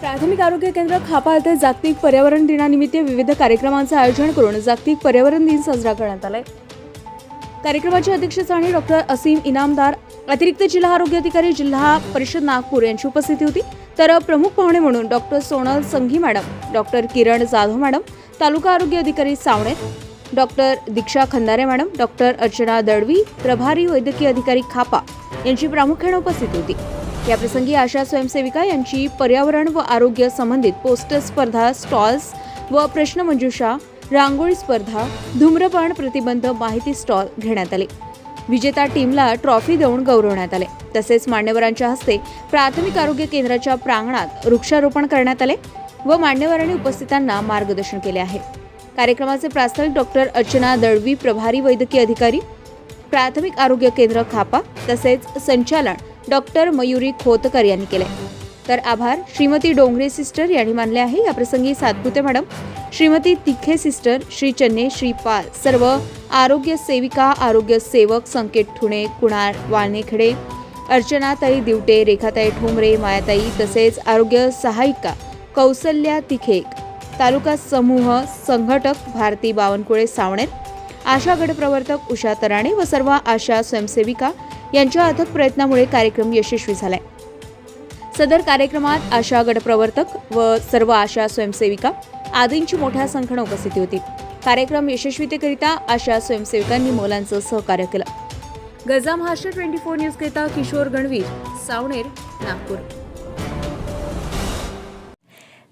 प्राथमिक आरोग्य केंद्र खापा येथे जागतिक पर्यावरण दिनानिमित्त विविध कार्यक्रमांचं आयोजन करून जागतिक पर्यावरण दिन साजरा करण्यात आलाय. कार्यक्रमाच्या अध्यक्षस्थानी डॉक्टर असीम इनामदार अतिरिक्त जिल्हा आरोग्य अधिकारी जिल्हा परिषद नागपूर यांची उपस्थिती होती. तर प्रमुख पाहुणे म्हणून doctor Sonal Sanghi madam doctor Kiran Jadhav madam taluka आरोग्य अधिकारी सावणे doctor Diksha Khandare madam doctor Archana Dalvi प्रभारी वैद्यकीय अधिकारी खापा यांची प्रामुख्याने उपस्थिती होती. याप्रसंगी आशा स्वयंसेविका यांची पर्यावरण व आरोग्य संबंधित पोस्टर स्पर्धा स्टॉल्स व प्रश्नमंजुषा रांगोळी स्पर्धा धूम्रपान प्रतिबंध माहिती स्टॉल घेण्यात आले. विजेता टीमला ट्रॉफी देऊन गौरवण्यात आले. तसेच मान्यवरांच्या हस्ते प्राथमिक आरोग्य केंद्राच्या प्रांगणात वृक्षारोपण करण्यात आले व मान्यवरांनी उपस्थितांना मार्गदर्शन केले आहे. कार्यक्रमाचे प्रास्ताविक डॉक्टर अर्चना दळवी प्रभारी वैद्यकीय अधिकारी प्राथमिक आरोग्य केंद्र खापा तसेच संचालन डॉक्टर मयुरी खोतकर यांनी केले. तर आभार. श्रीमती डोंगरे सिस्टर यांनी मानले आहे. याप्रसंगी सातपुते मॅडम श्रीमती तिखे सिस्टर श्री चन्ने श्री पाल सर्व आरोग्य सेविका आरोग्य सेवक संकेत ठुणे कुणाल वाळनेखेडे अर्चनाताई दिवटे रेखाताई ठोंबरे मायाताई तसेच आरोग्य सहायिका कौसल्या तिखे तालुका समूह संघटक भारती बावनकुळे सावणेर आशा गटप्रवर्तक उषा तराणे व सर्व आशा स्वयंसेविका यांच्या अथक प्रयत्नामुळे कार्यक्रम यशस्वी झालाय. सदर कार्यक्रमात आशा गटप्रवर्तक व सर्व आशा स्वयंसेविका आदींची मोठ्या संख्येनं उपस्थिती होती. कार्यक्रम यशस्वीतेकरिता आशा स्वयंसेविकांनी मोलांचं सहकार्य केलं. गजा महाराष्ट्र ट्वेंटी फोर न्यूजकरिता किशोर गणवीर सावनेर नागपूर.